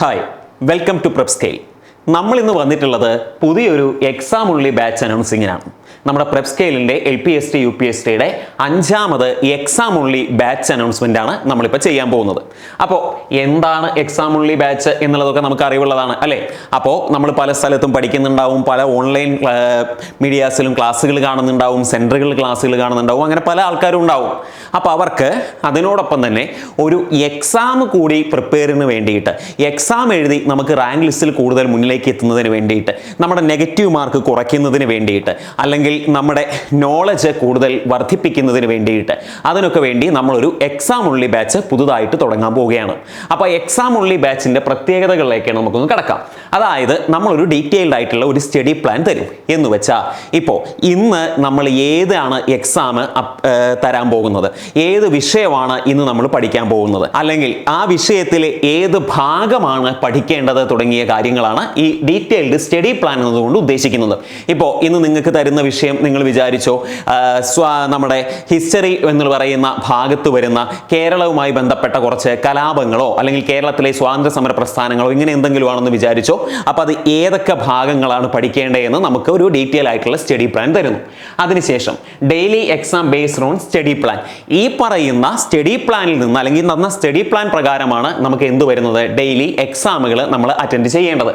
hi welcome to prep scale നമ്മൾ ഇന്ന് വന്നിട്ടുള്ളത് പുതിയൊരു എക്സാം ഉള്ളി ബാച്ച് അനൗൺസിങ്ങിനാണ് നമ്മുടെ prep സ്കെയിലിന്റെ L P S T U P S ടിയുടെ അഞ്ചാമത് എക്സാം ഉള്ളി ബാച്ച് അനൗൺസ്മെന്റ് ആണ് നമ്മളിപ്പോൾ ചെയ്യാൻ പോകുന്നത്. അപ്പോൾ എന്താണ് എക്സാം ഉള്ളി ബാച്ച് എന്നുള്ളതൊക്കെ നമുക്ക് അറിവുള്ളതാണ് അല്ലേ? അപ്പോൾ നമ്മൾ പല സ്ഥലത്തും പഠിക്കുന്നുണ്ടാവും പല ഓൺലൈൻ മീഡിയാസിലും ക്ലാസ്സുകൾ കാണുന്നുണ്ടാവും സെന്ററുകളിൽ ക്ലാസ്സുകൾ കാണുന്നുണ്ടാവും അങ്ങനെ പല ആൾക്കാരും ഉണ്ടാവും. അപ്പോൾ അവർക്ക് അതിനോടൊപ്പം തന്നെ ഒരു എക്സാം കൂടി പ്രിപ്പയറിന് വേണ്ടിയിട്ട് എക്സാം എഴുതി നമുക്ക് റാങ്ക് ലിസ്റ്റിൽ കൂടുതൽ മുന്നിലേക്ക് എത്തുന്നതിന് വേണ്ടിയിട്ട് നമ്മുടെ നെഗറ്റീവ് മാർക്ക് കുറയ്ക്കുന്നതിന് വേണ്ടിയിട്ട് അല്ലെങ്കിൽ നമ്മുടെ നോളജ് കൂടുതൽ വർദ്ധിപ്പിക്കുന്നതിന് വേണ്ടിയിട്ട് അതിനൊക്കെ വേണ്ടി നമ്മളൊരു എക്സാം ഉള്ളി ബാച്ച് പുതുതായിട്ട് തുടങ്ങാൻ പോവുകയാണ്. അപ്പോൾ എക്സാം ഉള്ളി ബാച്ചിന്റെ പ്രത്യേകതകളിലേക്കാണ് നമുക്കൊന്ന് കിടക്കാം. അതായത് നമ്മളൊരു ഡീറ്റെയിൽഡ് ആയിട്ടുള്ള ഒരു സ്റ്റഡി പ്ലാൻ തരും. എന്ന് വെച്ചാൽ ഇപ്പോൾ ഇന്ന് നമ്മൾ ഏതാണ് എക്സാം തരാൻ പോകുന്നത്? ഏത് വിഷയമാണ് ഇന്ന് നമ്മൾ പഠിക്കാൻ പോകുന്നത്? അല്ലെങ്കിൽ ആ വിഷയത്തിലെ ഏത് ഭാഗമാണ് പഠിക്കേണ്ടത് തുടങ്ങിയ കാര്യങ്ങളാണ് ഡീറ്റെയിൽഡ് സ്റ്റഡി പ്ലാൻ എന്നതുകൊണ്ട് ഉദ്ദേശിക്കുന്നത്. ഇപ്പോൾ ഇന്ന് നിങ്ങൾക്ക് തരുന്ന വിഷയം നിങ്ങൾ വിചാരിച്ചോ നമ്മുടെ ഹിസ്റ്ററി എന്ന് പറയുന്ന ഭാഗത്ത് വരുന്ന കേരളവുമായി ബന്ധപ്പെട്ട കുറച്ച് കലാപങ്ങളോ അല്ലെങ്കിൽ കേരളത്തിലെ സ്വാതന്ത്ര്യ സമര പ്രസ്ഥാനങ്ങളോ ഇങ്ങനെ എന്തെങ്കിലും ആണെന്ന് വിചാരിച്ചോ അപ്പോൾ അത് ഏതൊക്കെ ഭാഗങ്ങളാണ് പഠിക്കേണ്ടതെന്ന് നമുക്ക് ഒരു ഡീറ്റെയിൽ ആയിട്ടുള്ള സ്റ്റഡി പ്ലാൻ തരുന്നു. അതിനുശേഷം daily exam based on study plan ഈ പറയുന്ന സ്റ്റഡി പ്ലാനിൽ നിന്ന് അല്ലെങ്കിൽ തന്ന സ്റ്റഡി പ്ലാൻ പ്രകാരമാണ് നമുക്ക് എന്ത് വരുന്നത്? ഡെയിലി എക്സാമുകൾ നമ്മൾ അറ്റൻഡ് ചെയ്യേണ്ടത്.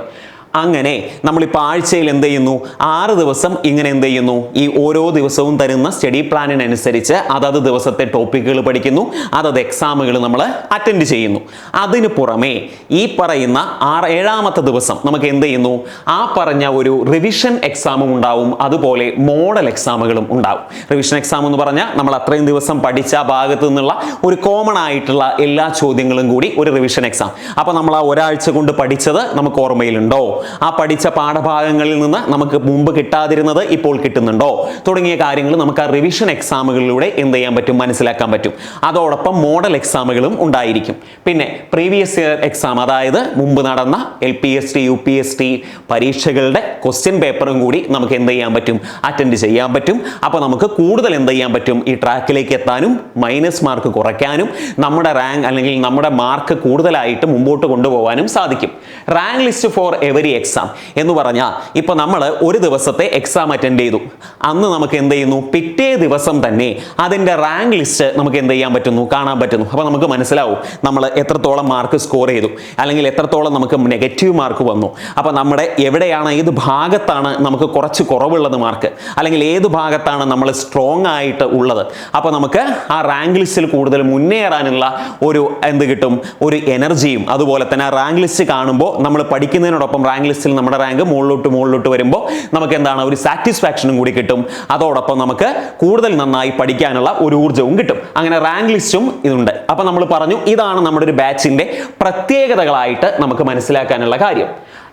അങ്ങനെ നമ്മളിപ്പോൾ ആഴ്ചയിൽ എന്ത് ചെയ്യുന്നു? ആറ് ദിവസം ഇങ്ങനെ എന്ത് ചെയ്യുന്നു? ഈ ഓരോ ദിവസവും തരുന്ന സ്റ്റഡി പ്ലാനിനനുസരിച്ച് അതത് ദിവസത്തെ ടോപ്പിക്കുകൾ പഠിക്കുന്നു അതത് എക്സാമുകൾ നമ്മൾ അറ്റൻഡ് ചെയ്യുന്നു. അതിന് പുറമേ ഈ പറയുന്ന ആറ് ഏഴാമത്തെ ദിവസം നമുക്ക് എന്ത് ചെയ്യുന്നു? ആ പറഞ്ഞ ഒരു റിവിഷൻ എക്സാമും ഉണ്ടാവും അതുപോലെ മോഡൽ എക്സാമുകളും ഉണ്ടാവും. റിവിഷൻ എക്സാം എന്ന് പറഞ്ഞാൽ നമ്മൾ അത്രയും ദിവസം പഠിച്ച ഭാഗത്ത് നിന്നുള്ള ഒരു കോമൺ ആയിട്ടുള്ള എല്ലാ ചോദ്യങ്ങളും കൂടി ഒരു റിവിഷൻ എക്സാം അപ്പോൾ നമ്മൾ ആ ഒരാഴ്ച കൊണ്ട് പഠിച്ചത് നമുക്ക് ഓർമ്മയിലുണ്ടോ? ആ പഠിച്ച പാഠഭാഗങ്ങളിൽ നിന്ന് നമുക്ക് മുമ്പ് കിട്ടാതിരുന്നത് ഇപ്പോൾ കിട്ടുന്നുണ്ടോ? തുടങ്ങിയ കാര്യങ്ങൾ നമുക്ക് ആ റിവിഷൻ എക്സാമുകളിലൂടെ എന്ത് ചെയ്യാൻ പറ്റും മനസ്സിലാക്കാൻ പറ്റും. അതോടൊപ്പം മോഡൽ എക്സാമുകളും ഉണ്ടായിരിക്കും. പിന്നെ പ്രീവിയസ് ഇയർ എക്സാം അതായത് മുമ്പ് നടന്ന L P S T U P S T പരീക്ഷകളുടെ ക്വസ്റ്റ്യൻ പേപ്പറും കൂടി നമുക്ക് എന്ത് ചെയ്യാൻ പറ്റും? അറ്റൻഡ് ചെയ്യാൻ പറ്റും. അപ്പോൾ നമുക്ക് കൂടുതൽ എന്ത് ചെയ്യാൻ പറ്റും? ഈ ട്രാക്കിലേക്ക് എത്താനും മൈനസ് മാർക്ക് കുറയ്ക്കാനും നമ്മുടെ റാങ്ക് അല്ലെങ്കിൽ നമ്മുടെ മാർക്ക് കൂടുതലായിട്ട് മുമ്പോട്ട് കൊണ്ടുപോകാനും സാധിക്കും. Rank list for every exam എന്ന് പറഞ്ഞാൽ ഇപ്പോൾ നമ്മൾ ഒരു ദിവസത്തെ എക്സാം അറ്റൻഡ് ചെയ്തു. അന്ന് നമുക്ക് എന്ത് ചെയ്യുന്നു? പിറ്റേ ദിവസം തന്നെ അതിന്റെ റാങ്ക് ലിസ്റ്റ് നമുക്ക് എന്ത് ചെയ്യാൻ പറ്റുന്നു? കാണാൻ പറ്റുന്നു. അപ്പോൾ നമുക്ക് മനസ്സിലാവും നമ്മൾ എത്രത്തോളം മാർക്ക് സ്കോർ ചെയ്തു. അല്ലെങ്കിൽ എത്രത്തോളം നമുക്ക് നെഗറ്റീവ് മാർക്ക് വന്നു. അപ്പോൾ നമ്മുടെ എവിടെയാണ് ഏത് ഭാഗത്താണ് നമുക്ക് കുറച്ച് കുറവുള്ളത് മാർക്ക് അല്ലെങ്കിൽ ഏത് ഭാഗത്താണ് നമ്മൾ സ്ട്രോങ് ആയിട്ട് ഉള്ളത്? അപ്പോൾ നമുക്ക് ആ റാങ്ക് ലിസ്റ്റിൽ കൂടുതൽ മുന്നേറാനുള്ള ഒരു എന്ത് കിട്ടും? ഒരു എനർജിയും അതുപോലെ തന്നെ ആ റാങ്ക് ലിസ്റ്റ് കാണുമ്പോൾ നമ്മൾ പഠിക്കുന്നതിനോടൊപ്പം റാങ്ക് ലിസ്റ്റിൽ നമ്മുടെ റാങ്ക് മുകളിലോട്ട് മുകളിലോട്ട് വരുമ്പോൾ നമുക്ക് എന്താണ് ഒരു സാറ്റിസ്ഫാക്ഷനും കൂടി കിട്ടും. അതോടൊപ്പം നമുക്ക് കൂടുതൽ നന്നായി പഠിക്കാനുള്ള ഒരു ഊർജവും കിട്ടും. അങ്ങനെ റാങ്ക് ലിസ്റ്റും ഇതുണ്ട്. അപ്പം നമ്മൾ പറഞ്ഞു ഇതാണ് നമ്മുടെ ഒരു ബാച്ചിന്റെ പ്രത്യേകതകളായിട്ട് നമുക്ക് മനസ്സിലാക്കാനുള്ള കാര്യം.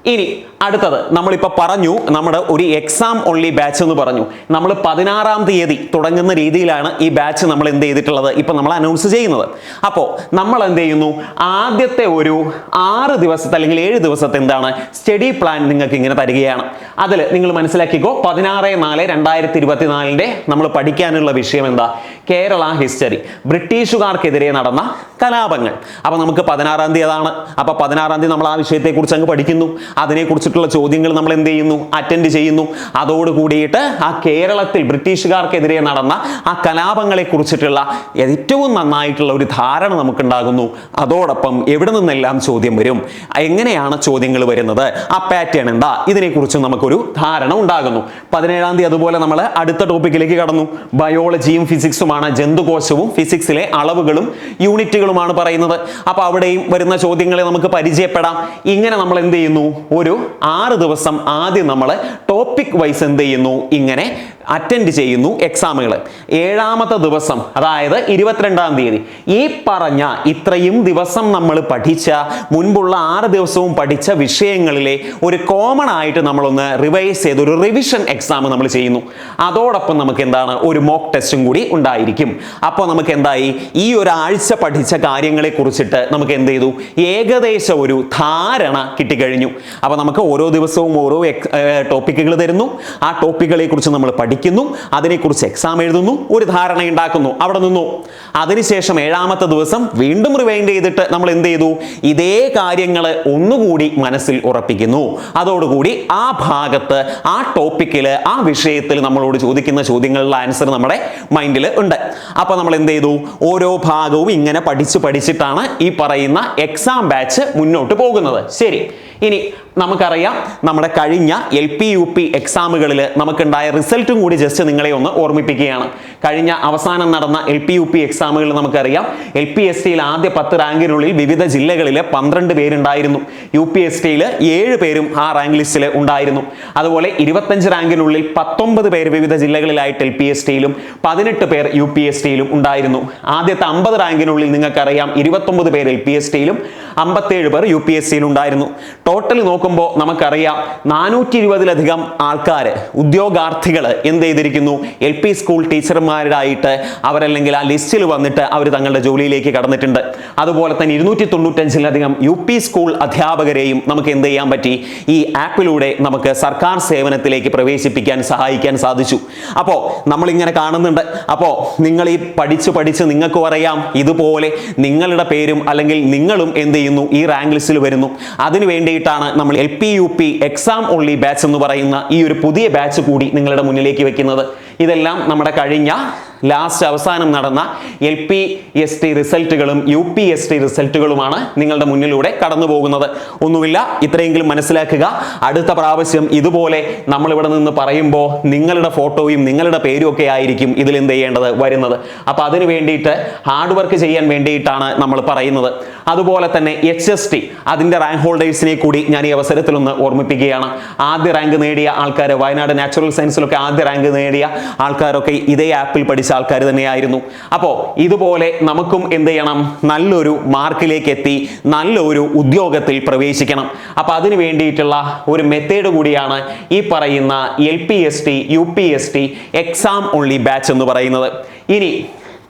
ഇനി അടുത്തത് നമ്മളിപ്പോൾ പറഞ്ഞു നമ്മുടെ ഒരു എക്സാം ഓൺലി ബാച്ച് എന്ന് പറഞ്ഞു. നമ്മൾ പതിനാറാം തീയതി തുടങ്ങുന്ന രീതിയിലാണ് ഈ ബാച്ച് നമ്മൾ എന്ത് ചെയ്തിട്ടുള്ളത്? ഇപ്പം നമ്മൾ അനൗൺസ് ചെയ്യുന്നത്. അപ്പോൾ നമ്മൾ എന്ത് ചെയ്യുന്നു? ആദ്യത്തെ ഒരു ആറ് ദിവസത്തെ അല്ലെങ്കിൽ ഏഴ് ദിവസത്തെ എന്താണ്? സ്റ്റഡി പ്ലാൻ നിങ്ങൾക്ക് ഇങ്ങനെ തരികയാണ്. അതിൽ നിങ്ങൾ മനസ്സിലാക്കിക്കോ പതിനാറ് നാല് രണ്ടായിരത്തി ഇരുപത്തിനാലിന്റെ നമ്മൾ പഠിക്കാനുള്ള വിഷയം എന്താ? കേരള ഹിസ്റ്ററി ബ്രിട്ടീഷുകാർക്കെതിരെ നടന്ന കലാപങ്ങൾ. അപ്പോൾ നമുക്ക് പതിനാറാം തീയതി അതാണ്. അപ്പോൾ പതിനാറാം തീയതി നമ്മൾ ആ വിഷയത്തെക്കുറിച്ച് അങ്ങ് പഠിക്കുന്നു. അതിനെക്കുറിച്ചിട്ടുള്ള ചോദ്യങ്ങൾ നമ്മൾ എന്ത് ചെയ്യുന്നു? അറ്റൻഡ് ചെയ്യുന്നു. അതോട് കൂടിയിട്ട് ആ കേരളത്തിൽ ബ്രിട്ടീഷുകാർക്കെതിരെ നടന്ന ആ കലാപങ്ങളെ കുറിച്ചിട്ടുള്ള ഏറ്റവും നന്നായിട്ടുള്ള ഒരു ധാരണ നമുക്കുണ്ടാകുന്നു. അതോടൊപ്പം എവിടെ നിന്നെല്ലാം ചോദ്യം വരും? എങ്ങനെയാണ് ചോദ്യങ്ങൾ വരുന്നത്? ആ പാറ്റേൺ എന്താ? ഇതിനെക്കുറിച്ച് നമുക്കൊരു ധാരണ ഉണ്ടാകുന്നു. പതിനേഴാം തീയതി അതുപോലെ നമ്മൾ അടുത്ത ടോപ്പിക്കിലേക്ക് കടന്നു. ബയോളജിയും ഫിസിക്സുമാണ് ജന്തുകോശവും ഫിസിക്സിലെ അളവുകളും യൂണിറ്റുകളുമാണ് പറയുന്നത്. അപ്പോൾ അവിടെയും വരുന്ന ചോദ്യങ്ങളെ നമുക്ക് പരിചയപ്പെടാം. ഇങ്ങനെ നമ്മൾ എന്ത് ചെയ്യുന്നു? ഒരു ആറ് ദിവസം ആദ്യം നമ്മൾ ടോപ്പിക് വൈസ് എന്ത് ചെയ്യുന്നു? ഇങ്ങനെ അറ്റൻഡ് ചെയ്യുന്നു എക്സാമുകൾ ഏഴാമത്തെ ദിവസം അതായത് ഇരുപത്തിരണ്ടാം തീയതി. ഈ പറഞ്ഞ ഇത്രയും ദിവസം നമ്മൾ പഠിച്ച മുൻപുള്ള ആറ് ദിവസവും പഠിച്ച വിഷയങ്ങളിലെ ഒരു കോമൺ ആയിട്ട് നമ്മളൊന്ന് റിവൈസ് ചെയ്ത് ഒരു റിവിഷൻ എക്സാം നമ്മൾ ചെയ്യുന്നു. അതോടൊപ്പം നമുക്ക് എന്താണ്? ഒരു മോക്ക് ടെസ്റ്റും കൂടി ഉണ്ടായിരിക്കും. അപ്പോൾ നമുക്ക് എന്തായി? ഈ ഒരാഴ്ച പഠിച്ച കാര്യങ്ങളെ കുറിച്ചിട്ട് നമുക്ക് എന്ത് ചെയ്തു? ഏകദേശം ഒരു ധാരണ കിട്ടിക്കഴിഞ്ഞു. അപ്പോൾ നമുക്ക് ഓരോ ദിവസവും ഓരോ ടോപ്പിക്കുകൾ തരുന്നു. ആ ടോപ്പിക്കുകളെ കുറിച്ച് നമ്മൾ പഠിക്കും പഠിക്കുന്നു അതിനെക്കുറിച്ച് എക്സാം എഴുതുന്നു ഒരു ധാരണ ഉണ്ടാക്കുന്നു. അവിടെ നിന്നു. അതിനുശേഷം ഏഴാമത്തെ ദിവസം വീണ്ടും റിവൈൻഡ് ചെയ്തിട്ട് നമ്മൾ എന്ത് ചെയ്തു? ഇതേ കാര്യങ്ങൾ ഒന്നുകൂടി മനസ്സിൽ ഉറപ്പിക്കുന്നു. അതോടുകൂടി ആ ഭാഗത്ത് ആ ടോപ്പിക്കിൽ ആ വിഷയത്തിൽ നമ്മളോട് ചോദിക്കുന്ന ചോദ്യങ്ങളുടെ ആൻസർ നമ്മുടെ മൈൻഡിൽ ഉണ്ട്. അപ്പോൾ നമ്മൾ എന്ത് ചെയ്തു? ഓരോ ഭാഗവും ഇങ്ങനെ പഠിച്ച് പഠിച്ചിട്ടാണ് ഈ പറയുന്ന എക്സാം ബാച്ച് മുന്നോട്ട് പോകുന്നത്. ശരി. ഇനി നമുക്കറിയാം നമ്മുടെ കഴിഞ്ഞ എൽ പി യു പി എക്സാമുകളിൽ നമുക്കുണ്ടായ റിസൾട്ടും കൂടി ജസ്റ്റ് നിങ്ങളെ ഒന്ന് ഓർമ്മിപ്പിക്കുകയാണ്. കഴിഞ്ഞ അവസാനം നടന്ന എൽ പി യു പി എക്സാമുകളിൽ നമുക്കറിയാം എൽ പി എസ് ടിയിൽ ആദ്യ പത്ത് റാങ്കിനുള്ളിൽ വിവിധ ജില്ലകളിൽ പന്ത്രണ്ട് പേരുണ്ടായിരുന്നു. യു പി എസ് ടിയിൽ ഏഴ് പേരും ആ റാങ്ക് ലിസ്റ്റിൽ ഉണ്ടായിരുന്നു. അതുപോലെ ഇരുപത്തഞ്ച് റാങ്കിനുള്ളിൽ പത്തൊമ്പത് പേര് വിവിധ ജില്ലകളിലായിട്ട് എൽ പി എസ് ടിയിലും പതിനെട്ട് പേർ യു പി എസ് ടിയിലും ഉണ്ടായിരുന്നു. ആദ്യത്തെ അമ്പത് റാങ്കിനുള്ളിൽ നിങ്ങൾക്കറിയാം ഇരുപത്തൊമ്പത് പേര് എൽ പി എസ് ടിയിലും അമ്പത്തേഴ് പേർ യു പി എസ് സിയിൽ ഉണ്ടായിരുന്നു. ടോട്ടൽ നോക്കുമ്പോൾ നമുക്കറിയാം നാനൂറ്റി ഇരുപതിലധികം ആൾക്കാർ ഉദ്യോഗാർത്ഥികൾ എന്ത് ചെയ്തിരിക്കുന്നു? എൽ പി സ്കൂൾ ടീച്ചർമാരായിട്ട് അവരല്ലെങ്കിൽ ആ ലിസ്റ്റിൽ വന്നിട്ട് അവർ തങ്ങളുടെ ജോലിയിലേക്ക് കടന്നിട്ടുണ്ട്. അതുപോലെ തന്നെ ഇരുന്നൂറ്റി തൊണ്ണൂറ്റഞ്ചിലധികം യു പി സ്കൂൾ അധ്യാപകരെയും നമുക്ക് എന്ത് ചെയ്യാൻ പറ്റി? ഈ ആപ്പിലൂടെ നമുക്ക് സർക്കാർ സേവനത്തിലേക്ക് പ്രവേശിപ്പിക്കാൻ സഹായിക്കാൻ സാധിച്ചു. അപ്പോൾ നമ്മളിങ്ങനെ കാണുന്നുണ്ട്. അപ്പോൾ നിങ്ങൾ ഈ പഠിച്ച് പഠിച്ച് നിങ്ങൾക്ക് പറയാം ഇതുപോലെ നിങ്ങളുടെ പേരും അല്ലെങ്കിൽ നിങ്ങളും എന്ത് ചെയ്യുന്നു? ഈ റാങ്ക് ലിസ്റ്റിൽ വരുന്നു. അതിനു വേണ്ടിയിട്ടാണ് നമ്മൾ L P U P exam only batch എന്ന് പറയുന്ന ഈ ഒരു പുതിയ ബാച്ച് കൂടി നിങ്ങളുടെ മുന്നിലേക്ക് വെക്കുന്നത്. ഇതെല്ലാം നമ്മുടെ കഴിഞ്ഞ ലാസ്റ്റ് അവസാനം നടന്ന എൽ പി എസ് ടി റിസൾട്ടുകളും യു പി എസ് ടി റിസൾട്ടുകളുമാണ് നിങ്ങളുടെ മുന്നിലൂടെ കടന്നു പോകുന്നത് ഒന്നുമില്ല ഇത്രയെങ്കിലും മനസ്സിലാക്കുക. അടുത്ത പ്രാവശ്യം ഇതുപോലെ നമ്മൾ ഇവിടെ നിന്ന് പറയുമ്പോൾ നിങ്ങളുടെ ഫോട്ടോയും നിങ്ങളുടെ പേരും ഒക്കെ ആയിരിക്കും ഇതിൽ എന്ത് ചെയ്യേണ്ടത് വരുന്നത്. അപ്പോൾ അതിന് വേണ്ടിയിട്ട് ഹാർഡ് വർക്ക് ചെയ്യാൻ വേണ്ടിയിട്ടാണ് നമ്മൾ പറയുന്നത്. അതുപോലെ തന്നെ എച്ച് എസ് ടി അതിന്റെ റാങ്ക് ഹോൾഡേഴ്സിനെ കൂടി ഞാൻ ഈ അവസരത്തിൽ ഒന്ന് ഓർമ്മിപ്പിക്കുകയാണ്. ആദ്യ റാങ്ക് നേടിയ ആൾക്കാർ വയനാട് നാച്ചുറൽ സയൻസിലൊക്കെ ആദ്യ റാങ്ക് നേടിയ ആൾക്കാരൊക്കെ ഇതേ ആപ്പിൽ പഠിച്ച ആൾക്കാർ തന്നെയായിരുന്നു. അപ്പോൾ ഇതുപോലെ നമുക്കും എന്ത് ചെയ്യണം? നല്ലൊരു മാർക്കിലേക്ക് എത്തി നല്ലൊരു ഉദ്യോഗത്തിൽ പ്രവേശിക്കണം. അപ്പോൾ അതിന് വേണ്ടിയിട്ടുള്ള ഒരു മെത്തേഡ് കൂടിയാണ് ഈ പറയുന്ന L P S T U P S T exam only batch എന്ന് പറയുന്നത്. ഇനി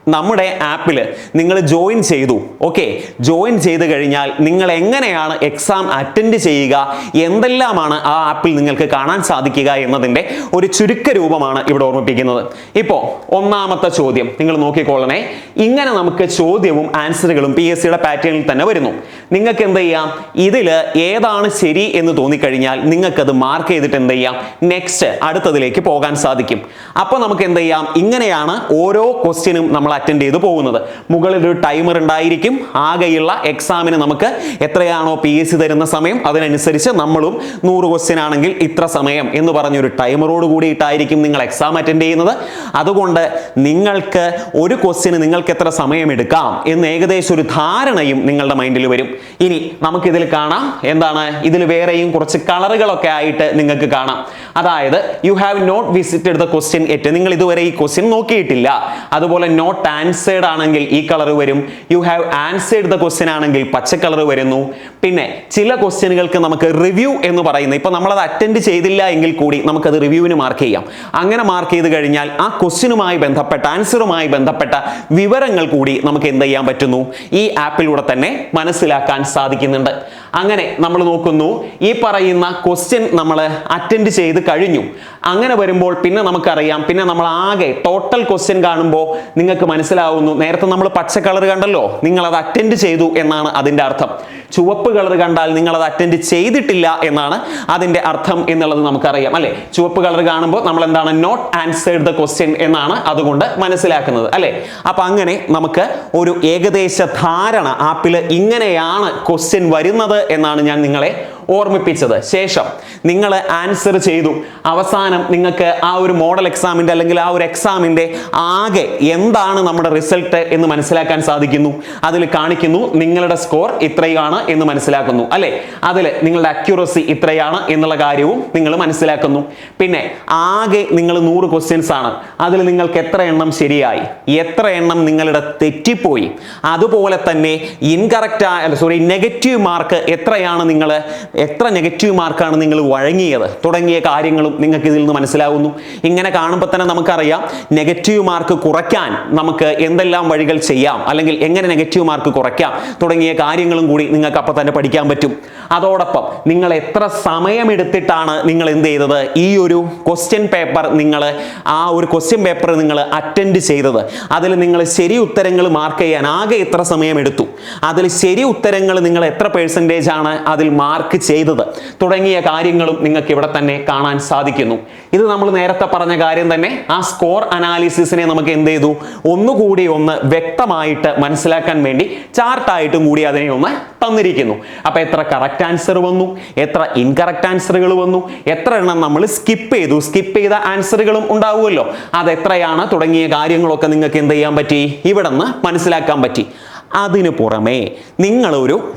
നമ്മുടെ ആപ്പിൽ നിങ്ങൾ ജോയിൻ ചെയ്തു ഓക്കെ ജോയിൻ ചെയ്ത് കഴിഞ്ഞാൽ നിങ്ങൾ എങ്ങനെയാണ് എക്സാം അറ്റൻഡ് ചെയ്യുക എന്തെല്ലാമാണ് ആ ആപ്പിൽ നിങ്ങൾക്ക് കാണാൻ സാധിക്കുക എന്നതിന്റെ ഒരു ചുരുക്ക രൂപമാണ് ഇവിടെ ഓർമ്മിപ്പിക്കുന്നത്. ഇപ്പോൾ ഒന്നാമത്തെ ചോദ്യം നിങ്ങൾ നോക്കിക്കോളണേ. ഇങ്ങനെ നമുക്ക് ചോദ്യവും ആൻസറുകളും പി എസ് സിയുടെ പാറ്റേണിൽ തന്നെ വരുന്നു. നിങ്ങൾക്ക് എന്ത് ചെയ്യാം? ഇതിൽ ഏതാണ് ശരി എന്ന് തോന്നിക്കഴിഞ്ഞാൽ നിങ്ങൾക്കത് മാർക്ക് ചെയ്തിട്ട് എന്ത് ചെയ്യാം? നെക്സ്റ്റ് അടുത്തതിലേക്ക് പോകാൻ സാധിക്കും. അപ്പോൾ നമുക്ക് എന്ത് ചെയ്യാം? ഇങ്ങനെയാണ് ഓരോ ക്വസ്റ്റ്യനും നമ്മൾ അറ്റൻഡ് ചെയ്ത് പോകുന്നത്. മുകളിൽ ഒരു ടൈമർ ഉണ്ടായിരിക്കും. ആകെയുള്ള എക്സാമിന് നമുക്ക് എത്രയാണോ പി എസ് സി തരുന്ന സമയം അതിനനുസരിച്ച് നമ്മളും നൂറ് ക്വസ്റ്റ്യൻ ആണെങ്കിൽ ഇത്ര സമയം എന്ന് പറഞ്ഞൊരു ടൈമറോട് കൂടിയിട്ടായിരിക്കും നിങ്ങൾ എക്സാം അറ്റൻഡ് ചെയ്യുന്നത്. അതുകൊണ്ട് നിങ്ങൾക്ക് ഒരു ക്വസ്റ്റ്യന് നിങ്ങൾക്ക് എത്ര സമയം എടുക്കാം എന്ന് ഏകദേശം ഒരു ധാരണയും നിങ്ങളുടെ മൈൻഡിൽ വരും. ഇനി നമുക്കിതിൽ കാണാം. എന്താണ്? ഇതിൽ വേറെയും കുറച്ച് കളറുകളൊക്കെ ആയിട്ട് നിങ്ങൾക്ക് കാണാം. അതായത് you have not visited the question yet നിങ്ങൾ ഇതുവരെ ഈ ക്വസ്റ്റ്യൻ നോക്കിയിട്ടില്ല. അതുപോലെ നോട്ട് ആൻസേർഡ് ആണെങ്കിൽ ഈ കളർ വരും. You have answered the question ആണെങ്കിൽ പച്ച കളർ വരുന്നു. പിന്നെ ചില ക്വസ്റ്റ്യനുകൾക്ക് നമുക്ക് റിവ്യൂ എന്ന് പറയുന്നത് ഇപ്പോൾ നമ്മളത് അറ്റൻഡ് ചെയ്തില്ല എങ്കിൽ കൂടി നമുക്കത് റിവ്യൂവിന് മാർക്ക് ചെയ്യാം. അങ്ങനെ മാർക്ക് ചെയ്ത് കഴിഞ്ഞാൽ ആ ക്വസ്റ്റ്യനുമായി ബന്ധപ്പെട്ട ആൻസറുമായി ബന്ധപ്പെട്ട വിവരങ്ങൾ കൂടി നമുക്ക് എന്ത് ചെയ്യാൻ പറ്റുന്നു? ഈ ആപ്പിലൂടെ തന്നെ മനസ്സിലാക്കാൻ സാധിക്കുന്നുണ്ട്. അങ്ങനെ നമ്മൾ നോക്കുന്നു ഈ പറയുന്ന ക്വസ്റ്റ്യൻ നമ്മൾ അറ്റൻഡ് ചെയ്ത് കഴിഞ്ഞു. അങ്ങനെ വരുമ്പോൾ പിന്നെ നമുക്കറിയാം പിന്നെ നമ്മൾ ആകെ ടോട്ടൽ ക്വസ്റ്റ്യൻ കാണുമ്പോൾ നിങ്ങൾക്ക് മനസ്സിലാവുന്നു നേരത്തെ നമ്മൾ പച്ച കളർ കണ്ടല്ലോ നിങ്ങൾ അത് അറ്റൻഡ് ചെയ്തു എന്നാണ് അതിന്റെ അർത്ഥം. ചുവപ്പ് കളർ കണ്ടാൽ നിങ്ങൾ അത് അറ്റൻഡ് ചെയ്തിട്ടില്ല എന്നാണ് അതിന്റെ അർത്ഥം എന്നുള്ളത് നമുക്കറിയാം അല്ലെ? ചുവപ്പ് കളർ കാണുമ്പോൾ നമ്മൾ എന്താണ് നോട്ട് ആൻസേർഡ് ദ ക്വസ്റ്റ്യൻ എന്നാണ് അതുകൊണ്ട് മനസ്സിലാക്കുന്നത് അല്ലെ? അപ്പൊ അങ്ങനെ നമുക്ക് ഒരു ഏകദേശ ധാരണ ആപ്പിൽ ഇങ്ങനെയാണ് ക്വസ്റ്റ്യൻ വരുന്നത് എന്നാണ് ഞാൻ നിങ്ങളെ ഓർമ്മിപ്പിച്ചത്. ശേഷം നിങ്ങൾ ആൻസർ ചെയ്തു. അവസാനം നിങ്ങൾക്ക് ആ ഒരു മോഡൽ എക്സാമിന്റെ അല്ലെങ്കിൽ ആ ഒരു എക്സാമിന്റെ ആകെ എന്താണ് നമ്മുടെ റിസൾട്ട് എന്ന് മനസ്സിലാക്കാൻ സാധിക്കുന്നു. അതിൽ കാണിക്കുന്നു നിങ്ങളുടെ സ്കോർ ഇത്രയാണ് എന്ന് മനസ്സിലാക്കുന്നു. അല്ലെ? അതിൽ നിങ്ങളുടെ അക്യൂറസി ഇത്രയാണ് എന്നുള്ള കാര്യവും നിങ്ങൾ മനസ്സിലാക്കുന്നു. പിന്നെ ആകെ നിങ്ങൾ നൂറ് ക്വസ്റ്റ്യൻസ് ആണ്. അതിൽ നിങ്ങൾക്ക് എത്ര എണ്ണം ശരിയായി? എത്ര എണ്ണം നിങ്ങളുടെ തെറ്റിപ്പോയി? അതുപോലെ തന്നെ ഇൻകറക്റ്റ് ആയ സോറി നെഗറ്റീവ് മാർക്ക് എത്രയാണ് നിങ്ങൾ എത്ര നെഗറ്റീവ് മാർക്കാണ് നിങ്ങൾ വഴങ്ങിയത്? തുടങ്ങിയ കാര്യങ്ങളും നിങ്ങൾക്ക് ഇതിൽ നിന്ന് മനസ്സിലാവുന്നു. ഇങ്ങനെ കാണുമ്പോൾ തന്നെ നമുക്കറിയാം നെഗറ്റീവ് മാർക്ക് കുറയ്ക്കാൻ നമുക്ക് എന്തെല്ലാം വഴികൾ ചെയ്യാം അല്ലെങ്കിൽ എങ്ങനെ നെഗറ്റീവ് മാർക്ക് കുറയ്ക്കാം തുടങ്ങിയ കാര്യങ്ങളും കൂടി നിങ്ങൾക്ക് അപ്പം തന്നെ പഠിക്കാൻ പറ്റും. അതോടൊപ്പം നിങ്ങൾ എത്ര സമയമെടുത്തിട്ടാണ് നിങ്ങൾ എന്ത് ചെയ്തത്? ഈ ഒരു ക്വസ്റ്റ്യൻ പേപ്പർ നിങ്ങൾ ആ ഒരു ക്വസ്റ്റ്യൻ പേപ്പർ നിങ്ങൾ അറ്റൻഡ് ചെയ്തത്. അതിൽ നിങ്ങൾ ശരി ഉത്തരങ്ങൾ മാർക്ക് ചെയ്യാൻ ആകെ എത്ര സമയമെടുത്തു? അതിൽ ശരി ഉത്തരങ്ങൾ നിങ്ങൾ എത്ര പേഴ്സന്റേജ് ആണ് അതിൽ മാർക്ക് ചെയ്തത്. തുടങ്ങിയ കാര്യങ്ങളും നിങ്ങൾക്ക് ഇവിടെ തന്നെ കാണാൻ സാധിക്കുന്നു. ഇത് നമ്മൾ നേരത്തെ പറഞ്ഞ കാര്യം തന്നെ ആ സ്കോർ അനാലിസിസിനെ നമുക്ക് എന്ത് ചെയ്തു? ഒന്നുകൂടി ഒന്ന് വ്യക്തമായിട്ട് മനസ്സിലാക്കാൻ വേണ്ടി ചാർട്ടായിട്ടും കൂടി അതിനെ ഒന്ന് തന്നിരിക്കുന്നു. അപ്പൊ എത്ര കറക്റ്റ് ആൻസർ വന്നു? എത്ര ഇൻകറക്റ്റ് ആൻസറുകൾ വന്നു? എത്ര എണ്ണം നമ്മൾ സ്കിപ്പ് ചെയ്തു? സ്കിപ്പ് ചെയ്ത ആൻസറുകളും ഉണ്ടാവുമല്ലോ. അത് എത്രയാണ്? തുടങ്ങിയ കാര്യങ്ങളൊക്കെ നിങ്ങൾക്ക് എന്ത് ചെയ്യാൻ പറ്റി? ഇവിടെ നിന്ന് മനസ്സിലാക്കാൻ പറ്റി. അതിനു പുറമേ നിങ്ങളൊരു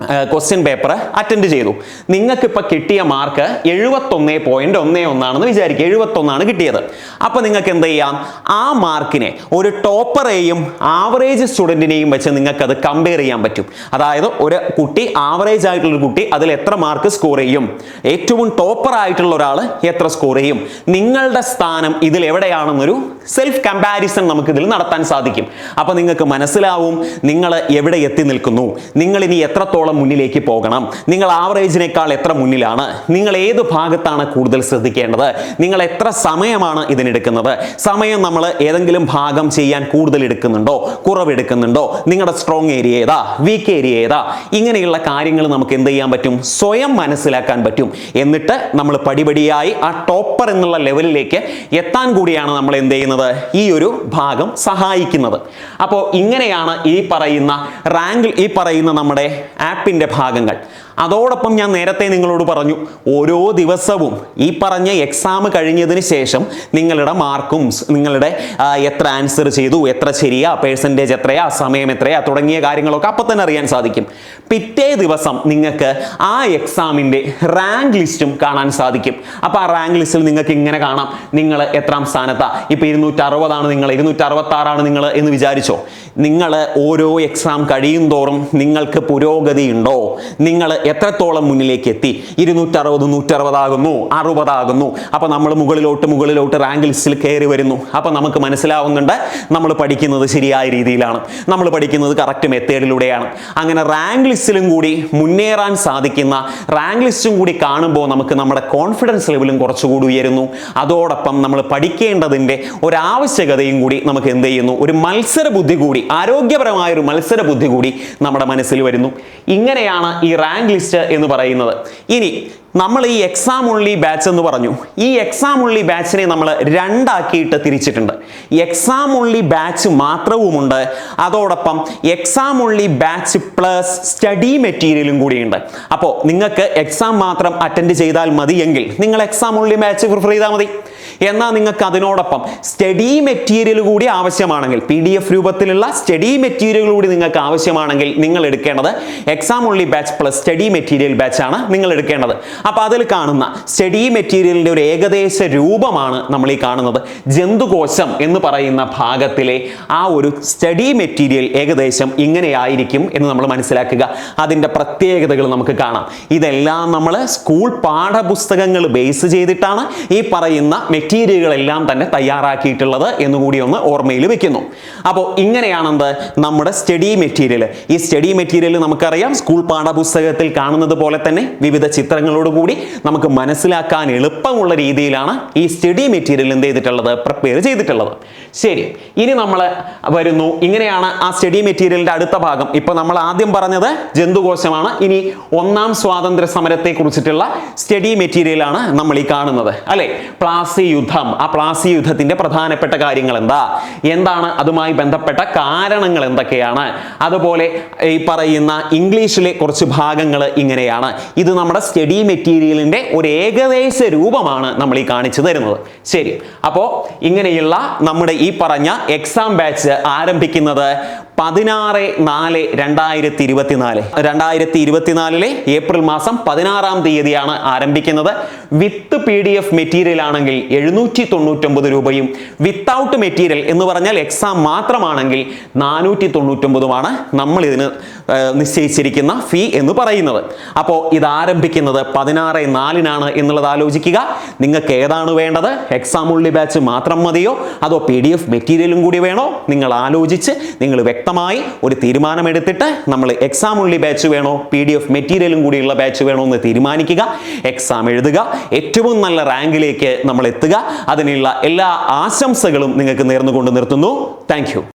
ക്വസ്റ്റ്യൻ പേപ്പർ അറ്റൻഡ് ചെയ്തു. നിങ്ങൾക്ക് ഇപ്പൊ കിട്ടിയ മാർക്ക് എഴുപത്തൊന്ന് പോയിന്റ് ഒന്നേ ഒന്നാണെന്ന് വിചാരിക്കുക. എഴുപത്തൊന്നാണ് കിട്ടിയത്. അപ്പോൾ നിങ്ങൾക്ക് എന്ത് ചെയ്യാം? ആ മാർക്കിനെ ഒരു ടോപ്പറേയും ആവറേജ് സ്റ്റുഡന്റിനെയും വെച്ച് നിങ്ങൾക്കത് കമ്പയർ ചെയ്യാൻ പറ്റും. അതായത് ഒരു കുട്ടി ആവറേജ് ആയിട്ടുള്ളൊരു കുട്ടി അതിൽ എത്ര മാർക്ക് സ്കോർ ചെയ്യും? ഏറ്റവും ടോപ്പർ ആയിട്ടുള്ള ഒരാൾ എത്ര സ്കോർ ചെയ്യും? നിങ്ങളുടെ സ്ഥാനം ഇതിൽ എവിടെയാണെന്നൊരു സെൽഫ് കമ്പാരിസൺ നമുക്ക് ഇതിൽ നടത്താൻ സാധിക്കും. അപ്പോൾ നിങ്ങൾക്ക് മനസ്സിലാവും നിങ്ങൾ എവിടെ എത്തി നിൽക്കുന്നു? നിങ്ങൾ ഇനി എത്രത്തോളം മുന്നിലേക്ക് പോകണം? നിങ്ങൾ ആവറേജിനേക്കാൾ എത്ര മുന്നിലാണ്? നിങ്ങൾ ഏത് ഭാഗത്താണ് കൂടുതൽ ശ്രദ്ധിക്കേണ്ടത്? നിങ്ങൾ എത്ര സമയമാണ് ഇതിനെടുക്കുന്നത്? സമയം നമ്മൾ ഏതെങ്കിലും ഭാഗം ചെയ്യാൻ കൂടുതൽ എടുക്കുന്നുണ്ടോ? കുറവെടുക്കുന്നുണ്ടോ? നിങ്ങളുടെ സ്ട്രോങ് ഏരിയ ഏതാ? വീക്ക് ഏരിയ ഏതാ? ഇങ്ങനെയുള്ള കാര്യങ്ങൾ നമുക്ക് എന്ത് ചെയ്യാൻ പറ്റും? സ്വയം മനസ്സിലാക്കാൻ പറ്റും. എന്നിട്ട് നമ്മൾ പടിപടിയായി ആ ടോപ്പർ എന്നുള്ള ലെവലിലേക്ക് എത്താൻ കൂടിയാണ് നമ്മൾ എന്ത് ചെയ്യുന്നത്? ഈ ഒരു ഭാഗം സഹായിക്കുന്നത്. അപ്പോൾ ഇങ്ങനെയാണ് ഈ പറയുന്ന റാങ്ക് ഈ പറയുന്ന നമ്മുടെ ആപ്പിന്റെ ഭാഗങ്ങൾ. അതോടൊപ്പം ഞാൻ നേരത്തെ നിങ്ങളോട് പറഞ്ഞു ഓരോ ദിവസവും ഈ പറഞ്ഞ എക്സാം കഴിഞ്ഞതിന് ശേഷം നിങ്ങളുടെ മാർക്കും നിങ്ങളുടെ എത്ര ആൻസർ ചെയ്തു എത്ര ശരിയാ പേഴ്സന്റേജ് എത്രയാ സമയം എത്രയാ തുടങ്ങിയ കാര്യങ്ങളൊക്കെ അപ്പം തന്നെ അറിയാൻ സാധിക്കും. പിറ്റേ ദിവസം നിങ്ങൾക്ക് ആ എക്സാമിന്റെ റാങ്ക് ലിസ്റ്റും കാണാൻ സാധിക്കും. അപ്പോൾ ആ റാങ്ക് ലിസ്റ്റിൽ നിങ്ങൾക്ക് ഇങ്ങനെ കാണാം. നിങ്ങൾ എത്രാം സ്ഥാനത്താണ് ഇപ്പോൾ ഇരുന്നൂറ്റി അറുപതാണ് നിങ്ങൾ ഇരുന്നൂറ്റി അറുപത്തി നിങ്ങൾ എന്ന് വിചാരിച്ചോ? നിങ്ങൾ ഓരോ എക്സാം കഴിയും തോറും നിങ്ങൾക്ക് പുരോഗതി ഉണ്ടോ? നിങ്ങൾ എത്രത്തോളം മുന്നിലേക്ക് എത്തി ഇരുന്നൂറ്ററുപത് നൂറ്ററുപതാകുന്നു അറുപതാകുന്നു. അപ്പോൾ നമ്മൾ മുകളിലോട്ട് മുകളിലോട്ട് റാങ്ക് ലിസ്റ്റിൽ കയറി വരുന്നു. അപ്പോൾ നമുക്ക് മനസ്സിലാവുന്നുണ്ട് നമ്മൾ പഠിക്കുന്നത് ശരിയായ രീതിയിലാണ്. നമ്മൾ പഠിക്കുന്നത് കറക്റ്റ് മെത്തേഡിലൂടെയാണ് അങ്ങനെ റാങ്ക് ലിസ്റ്റിലും കൂടി മുന്നേറാൻ സാധിക്കുന്ന റാങ്ക് ലിസ്റ്റും കൂടി കാണുമ്പോൾ നമുക്ക് നമ്മുടെ കോൺഫിഡൻസ് ലെവലും കുറച്ചുകൂടി ഉയരുന്നു. അതോടൊപ്പം നമ്മൾ പഠിക്കേണ്ടതിന്റെ ഒരാവശ്യകതയും കൂടി നമുക്ക് എന്ത് ചെയ്യുന്നു? ഒരു മത്സര ബുദ്ധി കൂടി ആരോഗ്യപരമായ ഒരു മത്സര ബുദ്ധി കൂടി നമ്മുടെ മനസ്സിൽ വരുന്നു. ഇങ്ങനെയാണ് ഈ റാങ്ക് ലിസ്റ്റ് എന്ന് പറയുന്നത്. ഇനി നമ്മൾ ഈ എക്സാം ഉള്ളി ബാച്ച് എന്ന് പറഞ്ഞു. ഈ എക്സാം ഉള്ളി ബാച്ചിനെ നമ്മൾ രണ്ടാക്കിയിട്ട് തിരിച്ചിട്ടുണ്ട്. എക്സാം ഉള്ളി ബാച്ച് മാത്രവുമുണ്ട്. അതോടൊപ്പം എക്സാം ഉള്ളി ബാച്ച് പ്ലസ് സ്റ്റഡി മെറ്റീരിയലും കൂടിയുണ്ട്. അപ്പോൾ നിങ്ങൾക്ക് എക്സാം മാത്രം അറ്റൻഡ് ചെയ്താൽ മതിയെങ്കിൽ നിങ്ങൾ എക്സാം ഉള്ളി ബാച്ച് പ്രിഫർ ചെയ്താൽ മതി. എന്നാൽ നിങ്ങൾക്ക് അതിനോടൊപ്പം സ്റ്റഡി മെറ്റീരിയൽ കൂടി ആവശ്യമാണെങ്കിൽ പി ഡി എഫ് രൂപത്തിലുള്ള സ്റ്റഡി മെറ്റീരിയൽ കൂടി നിങ്ങൾക്ക് ആവശ്യമാണെങ്കിൽ നിങ്ങൾ എടുക്കേണ്ടത് exam only batch plus study material batch ആണ് നിങ്ങൾ എടുക്കേണ്ടത്. അപ്പോൾ അതിൽ കാണുന്ന സ്റ്റഡി മെറ്റീരിയലിന്റെ ഒരു ഏകദേശ രൂപമാണ് നമ്മൾ ഈ കാണുന്നത്. ജന്തുകോശം എന്ന് പറയുന്ന ഭാഗത്തിലെ ആ ഒരു സ്റ്റഡി മെറ്റീരിയൽ ഏകദേശം ഇങ്ങനെയായിരിക്കും എന്ന് നമ്മൾ മനസ്സിലാക്കുക. അതിന്റെ പ്രത്യേകതകൾ നമുക്ക് കാണാം. ഇതെല്ലാം നമ്മൾ സ്കൂൾ പാഠപുസ്തകങ്ങൾ ബേസ് ചെയ്തിട്ടാണ് ഈ പറയുന്ന മെറ്റീരിയലുകളെല്ലാം തന്നെ തയ്യാറാക്കിയിട്ടുള്ളത് എന്നുകൂടി ഒന്ന് ഓർമ്മയിൽ വെക്കുന്നു. അപ്പോൾ ഇങ്ങനെയാണെന്ത്? നമ്മുടെ സ്റ്റഡി മെറ്റീരിയൽ ഈ സ്റ്റഡി മെറ്റീരിയൽ നമുക്കറിയാം. സ്കൂൾ പാഠപുസ്തകത്തിൽ കാണുന്നത് പോലെ തന്നെ വിവിധ ചിത്രങ്ങളോടുകൂടി നമുക്ക് മനസ്സിലാക്കാൻ എളുപ്പമുള്ള രീതിയിലാണ് ഈ സ്റ്റഡി മെറ്റീരിയൽ എന്ത് ചെയ്തിട്ടുള്ളത്? പ്രിപ്പയർ ചെയ്തിട്ടുള്ളത്. ശരി. ഇനി നമ്മൾ വരുന്നു. ഇങ്ങനെയാണ് ആ സ്റ്റഡി മെറ്റീരിയലിന്റെ അടുത്ത ഭാഗം. ഇപ്പോൾ നമ്മൾ ആദ്യം പറഞ്ഞത് ജന്തുകോശമാണ്. ഇനി ഒന്നാം സ്വാതന്ത്ര്യ സമരത്തെ കുറിച്ചിട്ടുള്ള സ്റ്റഡി മെറ്റീരിയലാണ് നമ്മൾ ഈ കാണുന്നത്. അല്ലെ? പ്ലാസി യുദ്ധം. ആ പ്ലാസി യുദ്ധത്തിന്റെ പ്രധാനപ്പെട്ട കാര്യങ്ങൾ എന്താ എന്താണ് അതുമായി ബന്ധപ്പെട്ട കാരണങ്ങൾ എന്തൊക്കെയാണ്? അതുപോലെ ഈ പറയുന്ന ഇംഗ്ലീഷിലെ കുറച്ച് ഭാഗങ്ങൾ ഇങ്ങനെയാണ്. ഇത് നമ്മുടെ സ്റ്റഡി മെറ്റീരിയലിന്റെ ഒരു ഏകദേശ രൂപമാണ് നമ്മൾ ഈ കാണിച്ചു തരുന്നത്. ശരി. അപ്പോൾ ഇങ്ങനെയുള്ള നമ്മുടെ ഈ പറഞ്ഞ എക്സാം ബാച്ച് ആരംഭിക്കുന്നത് പതിനാറ് നാല് രണ്ടായിരത്തി ഇരുപത്തിനാല് രണ്ടായിരത്തി ഇരുപത്തിനാലിലെ ഏപ്രിൽ മാസം പതിനാറാം തീയതിയാണ് ആരംഭിക്കുന്നത്. With P D F material ആണെങ്കിൽ എഴുന്നൂറ്റി തൊണ്ണൂറ്റൊമ്പത് രൂപയും വിത്തൗട്ട് മെറ്റീരിയൽ എന്ന് പറഞ്ഞാൽ എക്സാം മാത്രമാണെങ്കിൽ നാനൂറ്റി തൊണ്ണൂറ്റൊമ്പതുമാണ് നമ്മൾ ഇതിന് നിശ്ചയിച്ചിരിക്കുന്ന ഫീ എന്ന് പറയുന്നത്. അപ്പോൾ ഇത് ആരംഭിക്കുന്നത് പതിനാറ് നാലിനാണ് എന്നുള്ളത് ആലോചിക്കുക. നിങ്ങൾക്ക് ഏതാണ് വേണ്ടത്? എക്സാം ഉള്ളി ബാച്ച് മാത്രം മതിയോ? അതോ പി ഡി എഫ് മെറ്റീരിയലും കൂടി വേണോ? നിങ്ങൾ ആലോചിച്ച് നിങ്ങൾ വ്യക്തമായി ഒരു തീരുമാനമെടുത്തിട്ട് നമ്മൾ എക്സാം ഉള്ളി ബാച്ച് വേണോ? പി ഡി എഫ് മെറ്റീരിയലും കൂടിയുള്ള ബാച്ച് വേണോ എന്ന് തീരുമാനിക്കുക. എക്സാം എഴുതുക. ഏറ്റവും നല്ല റാങ്കിലേക്ക് നമ്മൾ എത്തുക. അതിനുള്ള എല്ലാ ആശംസകളും നിങ്ങൾക്ക് നേർന്നുകൊണ്ട് നിർത്തുന്നു. താങ്ക്